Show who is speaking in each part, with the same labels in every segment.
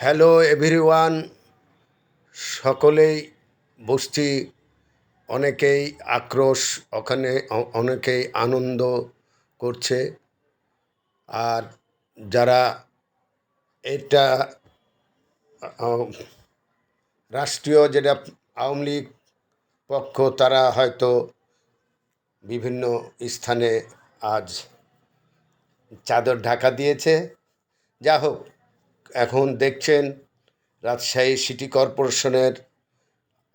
Speaker 1: Hello everyone, সকলেই বসছি, অনেকেই আক্রোশ, ওখানে অনেকেই আনন্দ করছে। আর যারা এটা রাষ্ট্রীয় যেটা আওয়ামী লীগ পক্ষ, তারা হয়তো বিভিন্ন স্থানে আজ চাদর ঢাকা দিয়েছে। যা হোক এখন দেখছেন রাজশাহী সিটি কর্পোরেশনের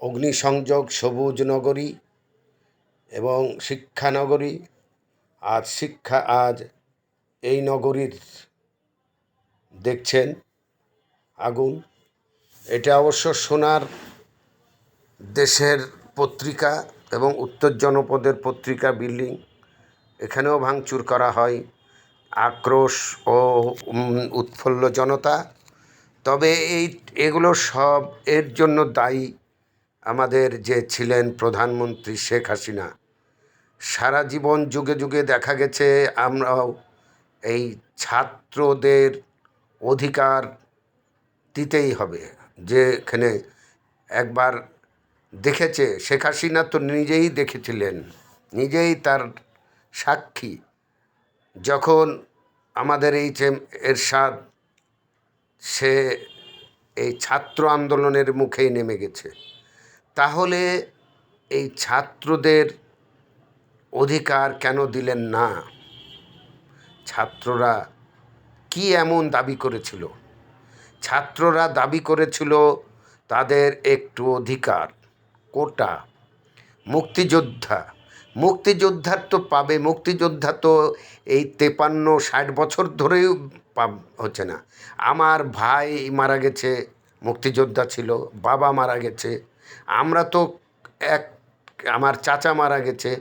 Speaker 1: অগ্নিসংযোগ সবুজ নগরী এবং শিক্ষানগরী। আজ শিক্ষা আজ এই নগরীর দেখছেন আগুন। এটা অবশ্য সোনার দেশের পত্রিকা এবং উত্তর জনপদের পত্রিকা বিল্ডিং। এখানেও ভাঙচুর করা হয়। আক্রোশ ও উৎফুল্ল জনতা। তবে এই, এগুলো সব এর জন্য দায়ী আমাদের যে ছিলেন প্রধানমন্ত্রী শেখ হাসিনা। সারা জীবন যুগে যুগে দেখা গেছে আমরাও এই ছাত্রদের অধিকার দিতেই হবে। যেখানে একবার দেখেছে, শেখ হাসিনা তো নিজেই দেখেছিলেন, নিজেই তার সাক্ষী। যখন আমাদের এই যে এরশাদ, সে এই ছাত্র আন্দোলনের মুখেই নেমে গেছে। তাহলে এই ছাত্রদের অধিকার কেন দিলেন না? ছাত্ররা কি এমন দাবি করেছিল? ছাত্ররা দাবি করেছিল তাদের একটু অধিকার, কোটা, মুক্তিযোদ্ধা মুক্তিযোদ্ধার তো পাবে, মুক্তিযোদ্ধা তো এই তেপান্ন ষাট বছর ধরেও পাব, হচ্ছে না। আমার ভাই মারা গেছে, মুক্তিযোদ্ধা ছিল, বাবা মারা গেছে। আমরা তো এক, আমার চাচা মারা গেছে।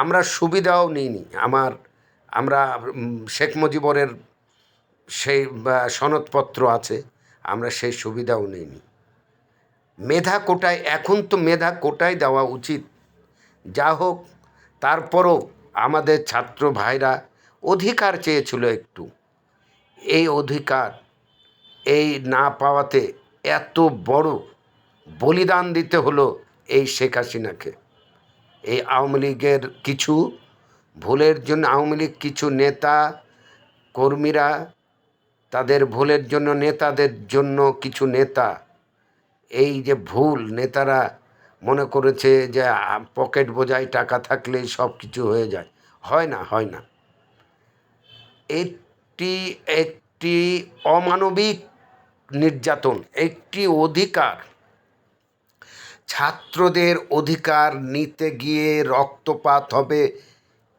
Speaker 1: আমরা সুবিধাও নিইনি। আমার, আমরা শেখ মুজিবরের সেই সনদপত্র আছে, আমরা সেই সুবিধাও নিইনি। মেধা কোটায়, এখন তো মেধা কোটায় দেওয়া উচিত। যা হোক তারপরও আমাদের ছাত্র ভাইরা অধিকার চেয়েছিল একটু। এই অধিকার, এই না পাওয়াতে এত বড় বলিদান দিতে হলো এই শেখ হাসিনাকে। এই আওয়ামী লীগের কিছু, ভুলের জন্য আওয়ামী লীগ কিছু নেতা কর্মীরা, তাদের ভুলের জন্য, নেতাদের জন্য কিছু নেতা, এই যে ভুল নেতারা মনে করেছে যে পকেট বোঝাই টাকা থাকলেই সব কিছু হয়ে যায়। হয় না হয় না। এটি একটি অমানবিক নির্যাতন, একটি অধিকার, ছাত্রদের অধিকার নিতে গিয়ে রক্তপাত হবে,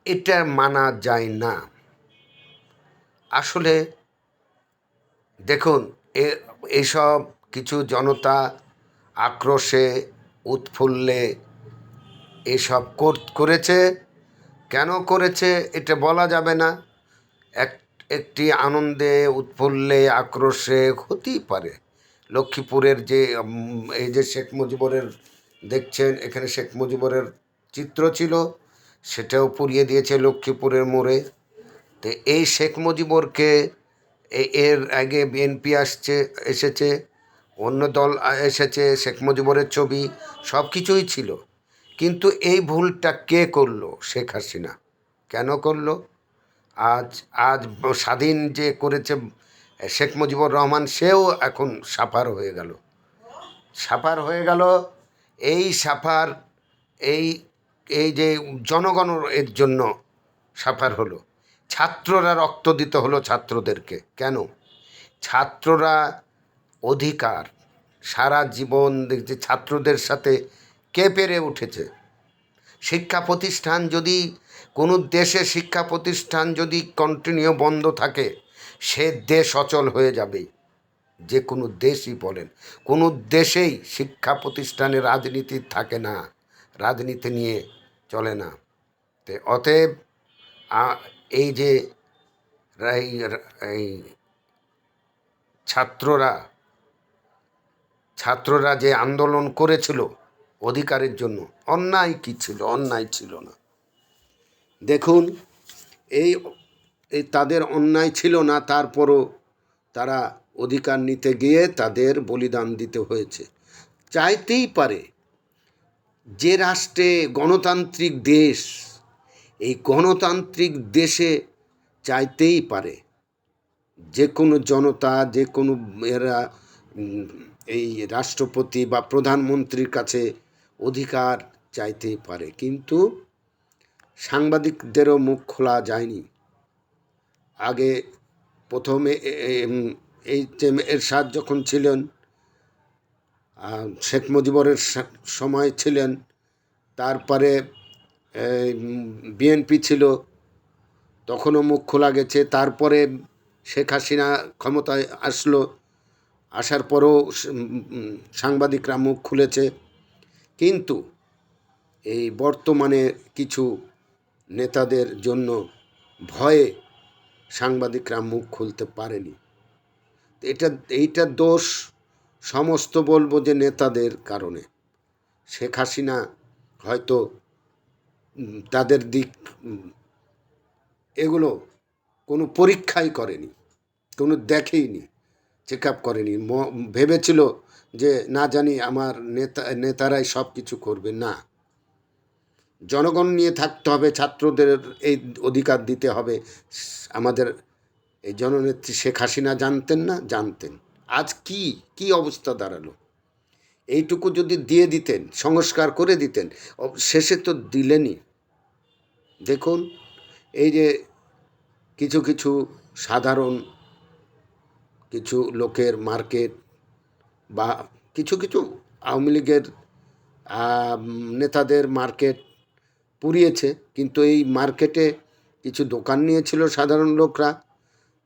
Speaker 1: এটা মানা যায় না। আসলে দেখুন এসব কিছু জনতা আক্রোশে উৎফুল্লে এসব কর- করেছে? কেন করেছে? এটা বলা যাবে না। এক একটি আনন্দে, উৎফুল্লে, আক্রোশে হতেই পারে। লক্ষ্মীপুরের যে এই যে শেখ মুজিবরের দেখছেন, এখানে শেখ মুজিবরের চিত্র ছিল, সেটাও পুড়িয়ে দিয়েছে লক্ষ্মীপুরের মোড়ে। তো এই শেখ মুজিবরকে এর আগে বিএনপি আসছে, এসেছে অন্য দল এসেছে, শেখ মুজিবরের ছবি, সব কিছুই ছিল। কিন্তু এই ভুলটা কে করল? শেখ হাসিনা। কেন করল? আজ আজ স্বাধীন যে করেছে শেখ মুজিবুর রহমান, সেও এখন সাফার হয়ে গেল। সাফার হয়ে গেল, এই সাফার, এই এই যে জনগণের এর জন্য সাফার হলো। ছাত্ররা রক্ত দিতে হলো ছাত্রদেরকে। কেন? ছাত্ররা অধিকার। সারা জীবন দেখছি ছাত্রদের সাথে কে পেরে উঠেছে? শিক্ষা প্রতিষ্ঠান যদি, কোনো দেশে শিক্ষা প্রতিষ্ঠান যদি কন্টিনিউ বন্ধ থাকে, সে দেশ অচল হয়ে যাবে। যে কোনো দেশই বলেন, কোনো দেশেই শিক্ষা প্রতিষ্ঠানে রাজনীতি থাকে না, রাজনীতি নিয়ে চলে না। তে অতএব এই যে এই- ছাত্ররা ছাত্ররা যে আন্দোলন করেছিল অধিকারের জন্য, অন্যায় কি ছিল, অন্যায় ছিল না। দেখুন, এই এই তাদের অন্যায় ছিল না, তারপরও তারা অধিকার নিতে গিয়ে তাদের বলিদান দিতে হয়েছে। চাইতেই পারে যে রাষ্ট্রে গণতান্ত্রিক দেশ, এই গণতান্ত্রিক দেশে চাইতেই পারে যে কোনো জনতা, যে কোনো এরা এই রাষ্ট্রপতি বা প্রধানমন্ত্রীর কাছে অধিকার চাইতেই পারে। কিন্তু সাংবাদিকদেরও মুখ খোলা যায়নি। আগে প্রথমে এ- এ- উম, এই এরশাদ যখন ছিলেন শেখ মুজিবরের সময় ছিলেন তারপরে বিএনপি ছিল তখনও মুখ খোলা গেছে। তারপরে শেখ হাসিনা ক্ষমতায় আসলো আসার পরও সাংবাদিকরা মুখ খুলেছে। কিন্তু এই বর্তমানে কিছু নেতাদের জন্য ভয়ে সাংবাদিকরা মুখ খুলতে পারেনি। এটা, এইটা দোষ সমস্ত বলব যে নেতাদের কারণে। শেখ হাসিনা হয়তো তাদের দিক এগুলো কোনো পরীক্ষাই করেনি, কোনো দেখেইনি। চেক আপ করেনি ভেবেছিল যে না জানি আমার নেতা, নেতারাই সব কিছু করবে, না। জনগণ নিয়ে থাকতে হবে, ছাত্রদের এই অধিকার দিতে হবে। আমাদের এই জননেত্রী শেখ হাসিনা জানতেন না? জানতেন। আজ কি কি অবস্থা দাঁড়াল? এইটুকু যদি দিয়ে দিতেন, সংস্কার করে দিতেন শেষে তো দিলেনই। দেখুন, এই যে কিছু কিছু সাধারণ কিছু লোকের মার্কেট বা কিছু কিছু আওয়ামী লীগের নেতাদের মার্কেট পুড়িয়েছে। কিন্তু এই মার্কেটে কিছু দোকান নিয়েছিল সাধারণ লোকরা,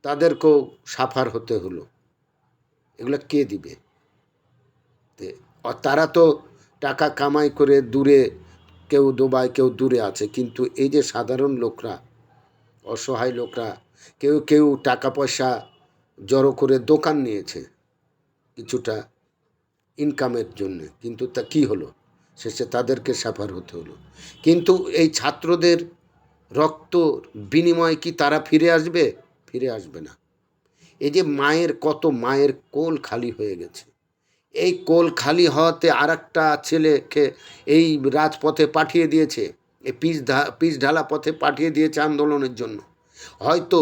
Speaker 1: তাদেরকেও সাফার হতে হলো। এগুলো কে দিবে? তারা তো টাকা কামাই করে দূরে, কেউ দুবাই, কেউ দূরে আছে। কিন্তু এই যে সাধারণ লোকরা, অসহায় লোকরা, কেউ কেউ টাকা পয়সা জড়ো করে দোকান নিয়েছে কিছুটা ইনকামের জন্য। কিন্তু তা কি হলো? শেষে তাদেরকে সাফার হতে হলো। কিন্তু এই ছাত্রদের রক্ত বিনিময়ে কি তারা ফিরে আসবে? ফিরে আসবে না। এই যে মায়ের কত মায়ের কোল খালি হয়ে গেছে। এই কোল খালি হওয়াতে আর একটা ছেলেকে এই রাজপথে পাঠিয়ে দিয়েছে। এই পিচ ঢালা পথে পাঠিয়ে দিয়েছে আন্দোলনের জন্য। হয়তো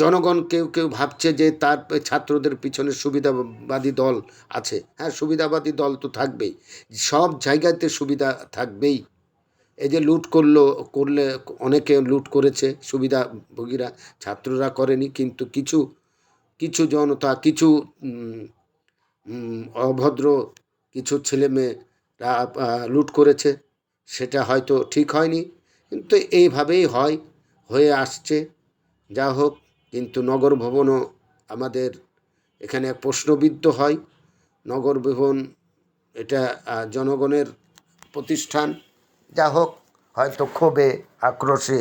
Speaker 1: জনগণ কেউ কেউ ভাবছে যে তার ছাত্রদের পিছনে সুবিধাবাদী দল আছে। হ্যাঁ সুবিধাবাদী দল তো থাকবেই। সব জায়গাতে সুবিধা থাকবেই। এই যে লুট করল, করলে অনেকে লুট করেছে সুবিধাভোগীরা, ছাত্ররা করেনি, কিন্তু কিছু কিছু জনতা, কিছু অভদ্র কিছু ছেলে মেয়েরা লুট করেছে। সেটা হয়তো ঠিক হয়নি, কিন্তু এইভাবেই হয়, হয়ে আসছে। যা হোক কিন্তু নগর ভবনও আমাদের এখানে এক প্রশ্নবিদ্ধ হয়। নগর ভবন এটা জনগণের প্রতিষ্ঠান। যা হোক, হয়তো ক্ষোভে, আক্রোশে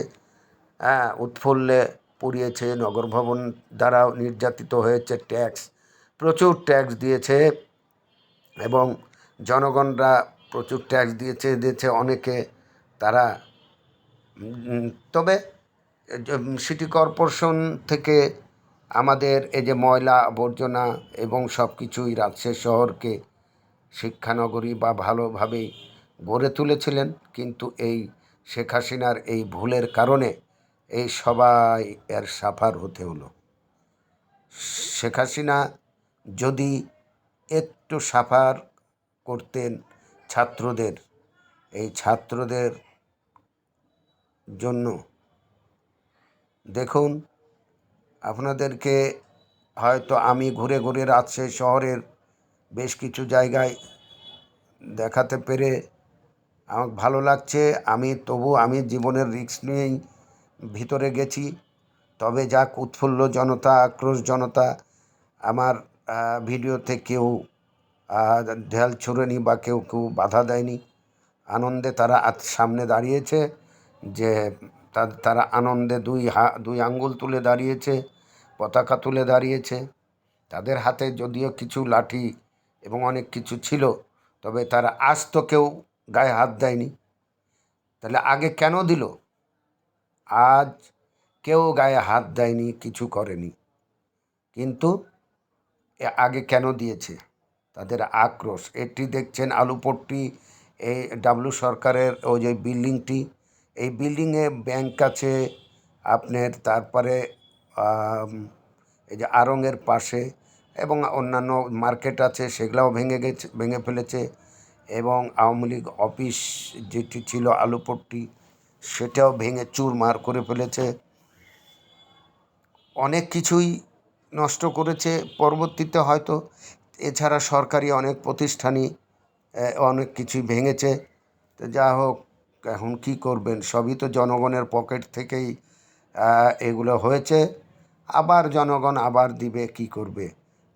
Speaker 1: উৎফুল্লে পুড়িয়েছে। নগর ভবন দ্বারাও নির্যাতিত হয়েছে ট্যাক্স, প্রচুর ট্যাক্স দিয়েছে এবং জনগণরা প্রচুর ট্যাক্স দিয়েছে দিয়েছে অনেকে। তারা তবে সিটি কর্পোরেশন থেকে আমাদের এই যে ময়লা আবর্জনা এবং সব কিছুই রাজশাহী শহরকে শিক্ষানগরী বা ভালোভাবেই গড়ে তুলেছিলেন, কিন্তু এই শেখ হাসিনার এই ভুলের কারণে এই সবাই এর সাফার হতে হলো। শেখ হাসিনা যদি একটু সাফার করতেন ছাত্রদের, এই ছাত্রদের জন্য দেখুন, আপনাদেরকে হয়তো আমি ঘুরে ঘুরে রাজশাহী শহরের বেশ কিছু জায়গায় দেখাতে পেরে আমার ভালো লাগছে। আমি তবু আমি জীবনের রিস্ক নিয়েই ভিতরে গেছি। তবে যাক, উৎফুল্ল জনতা, আক্রোশ জনতা, আমার ভিডিওতে কেউ ঢেল ছুঁড়েনি বা কেউ কেউ বাধা দেয়নি। আনন্দে তারা সামনে দাঁড়িয়েছে যে তারা আনন্দে দুই হা, দুই আঙ্গুল তুলে দাঁড়িয়েছে, পতাকা তুলে দাঁড়িয়েছে। তাদের হাতে যদিও কিছু লাঠি এবং অনেক কিছু ছিল, তবে তারা আজ তো কেউ গায়ে হাত দেয়নি। তাহলে আগে কেন দিল? আজ কেউ গায়ে হাত দেয়নি, কিছু করেনি। কিন্তু আগে কেন দিয়েছে? তাদের আক্রোশ। এটি দেখছেন আলুপট্টি এই ডাব্লু সরকারের ওই যে বিল্ডিংটি এই বিল্ডিংয়ে ব্যাংক আছে, আপনার তারপরে এই যে আড়ংয়ের পাশে এবং অন্যান্য মার্কেট আছে, সেগুলাও ভেঙে গেছে, ভেঙে ফেলেছে এবং আওয়ামী লীগ অফিস যেটি ছিল আলুপট্টি সেটাও ভেঙে চুরমার করে ফেলেছে। অনেক কিছুই নষ্ট করেছে, পরবর্তীতে হয়তো এছাড়া সরকারি অনেক প্রতিষ্ঠানই অনেক কিছুই ভেঙেছে। তো যা হোক এখন কি করবেন? সবই তো জনগণের পকেট থেকেই এগুলো হয়েছে। আবার জনগণ আবার দিবে, কি করবে?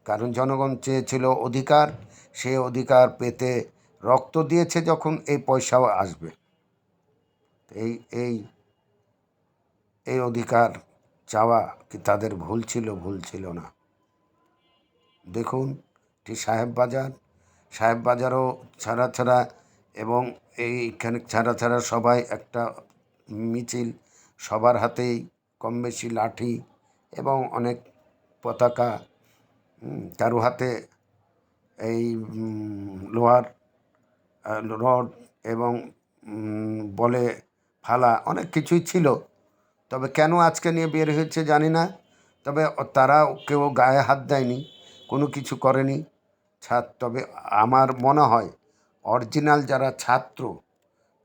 Speaker 1: কারণ জনগণ চেয়েছিল অধিকার, সে অধিকার পেতে রক্ত দিয়েছে যখন এই পয়সাও আসবে। এই এই এই অধিকার চাওয়া কি তাদের ভুল ছিল? ভুল ছিল না। দেখুন, এটি সাহেব বাজার। সাহেব বাজারও ছাড়া ছাড়া এবং এইখানে ছাড়া ছাড়া সবাই একটা মিছিল, সবার হাতেই কম বেশি লাঠি এবং অনেক পতাকা কারও হাতে এই লোহার রড এবং বলে ফালা অনেক কিছুই ছিল। তবে কেন আজকে নিয়ে বের হয়েছে জানি না। তবে তারা কেউ গায়ে হাত দেয়নি, কোনো কিছু করেনি। ছাত্র তবে আমার মনে হয় অরিজিনাল যারা ছাত্র,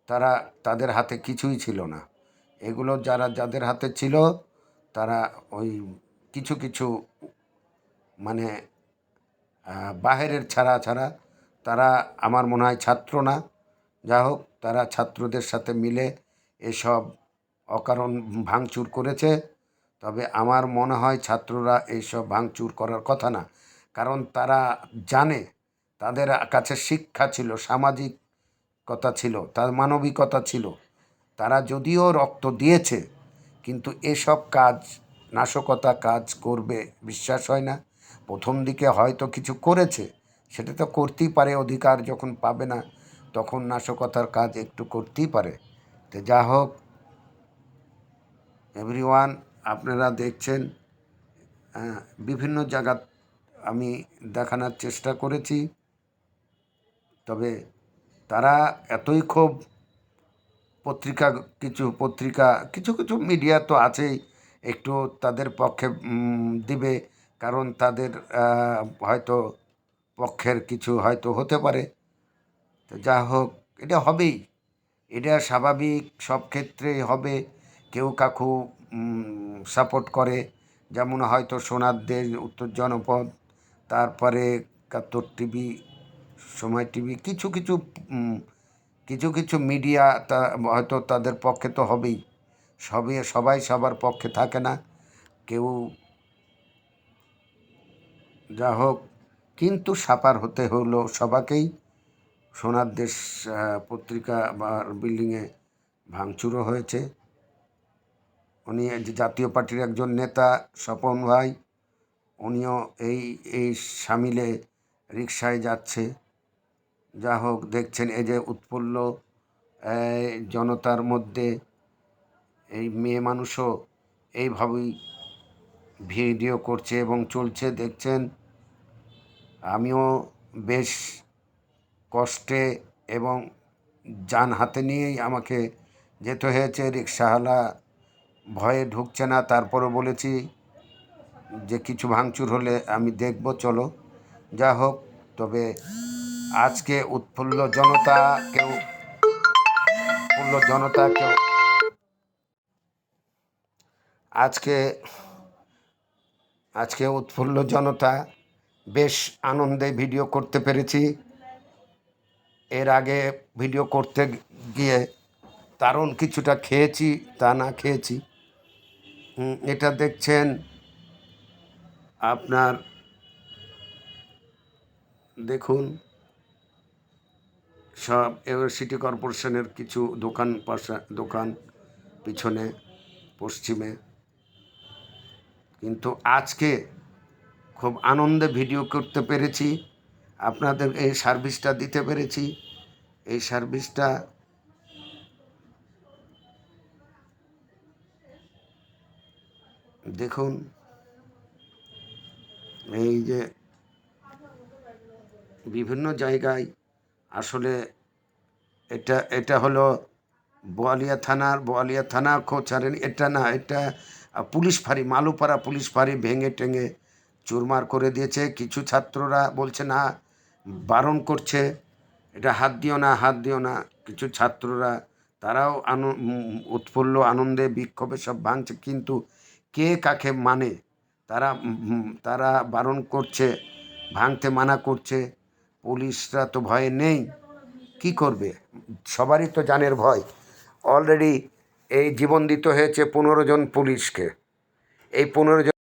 Speaker 1: তারা তাদের হাতে কিছুই ছিল না। এগুলো যারা, যাদের হাতে ছিল, তারা ওই কিছু কিছু মানে বাহিরের ছাড়া ছাড়া তারা আমার মনে হয় ছাত্র না। যা হোক, তারা ছাত্রদের সাথে মিলে এসব অকারণ ভাঙচুর করেছে। তবে আমার মনে হয় ছাত্ররা এইসব ভাঙচুর করার কথা না। কারণ তারা জানে তাদের কাছে শিক্ষা ছিল সামাজিকতা ছিল, তার মানবিকতা ছিল। তারা যদিও রক্ত দিয়েছে, কিন্তু এসব কাজ, নাশকতা কাজ করবে, বিশ্বাস হয় না। প্রথম দিকে হয়তো কিছু করেছে, সেটা তো করতেই পারে, অধিকার যখন পাবে না, তখন নাশকতার কাজ একটু করতেই পারে। তো যা হোক এভরিওয়ান আপনারা দেখছেন বিভিন্ন জায়গা আমি দেখানোর চেষ্টা করেছি। তবে তারা এতই ক্ষোভ পত্রিকা, কিছু পত্রিকা, কিছু কিছু মিডিয়া তো আছেই, একটু তাদের পক্ষে দিবে। কারণ তাদের হয়তো পক্ষের কিছু হয়তো হতে পারে। তো যা হোক, এটা হবেই। এটা স্বাভাবিক, সব ক্ষেত্রেই হবে। কেউ কাকু সাপোর্ট করে। যেমন হয়তো সোনার দেশ, উত্তর জনপদ, তারপরে একাত্তর টিভি সময় টিভি, কিছু কিছু কিছু কিছু মিডিয়া তা, হয়তো তাদের পক্ষে তো হবেই। সবই, সবাই সবার পক্ষে থাকে না। কেউ যা হোক, কিন্তু সাপার হতে হলো সবাকেই। সোনার দেশ পত্রিকা বা বিল্ডিংয়ে ভাঙচুরও হয়েছে। উনি জাতীয় পার্টির একজন নেতা, স্বপন ভাই, উনিও এই এই সামিলে রিক্সায় যাচ্ছে। যা হোক, দেখছেন এই যে উৎফুল্ল জনতার মধ্যে, এই মেয়ে মানুষও এইভাবেই ভিডিও করছে এবং চলছে, দেখছেন? আমিও বেশ কষ্টে এবং যান হাতে নিয়েই আমাকে যেতে হয়েছে রিক্সাওয়ালা ভয়ে ঢুকছে না তারপরে বলেছি যে কিছু ভাঙচুর হলে আমি দেখব, চলো। যা হোক, তবে আজকে উৎফুল্ল জনতা কেউ, উৎফুল্ল জনতা কেউ। আজকে আজকে উৎফুল্ল জনতা বেশ আনন্দে ভিডিও করতে পেরেছি। এর আগে ভিডিও করতে গিয়ে দারুণ কিছুটা খেয়েছি, তা না খেয়েছি। এটা দেখছেন আপনার, দেখুন। সব সিটি কর্পোরেশনের কিছু দোকান পাশা, দোকান পিছনে, পশ্চিমে। কিন্তু আজকে খুব আনন্দে ভিডিও করতে পেরেছি। আপনাদের এই সার্ভিসটা দিতে পেরেছি। এই সার্ভিসটা দেখুন, এই যে বিভিন্ন জায়গায় আসলে এটা এটা হলো বোয়ালিয়া থানার, বোয়ালিয়া থানা খোঁচারেন এটা না, এটা পুলিশ ফাঁড়ি, মালুপাড়া পুলিশ ফাঁড়ি ভেঙে টেঙে চুরমার করে দিয়েছে। কিছু ছাত্ররা বলছে, না, বারণ করছে। এটা হাত দিও না, হাত দিও না। কিছু ছাত্ররা, তারাও আন, উৎফুল্ল আনন্দে বিক্ষোভে সব ভাঙছে। কিন্তু কে কাকে মানে? তারা তারা বারণ করছে, ভাঙতে মানা করছে। পুলিশরা তো ভয়ে নেই। কি করবে? সবারই তো জানের ভয়। অলরেডি এই জীবন দিতে হয়েছে পনেরো জন পুলিশকে। এই পনেরো জন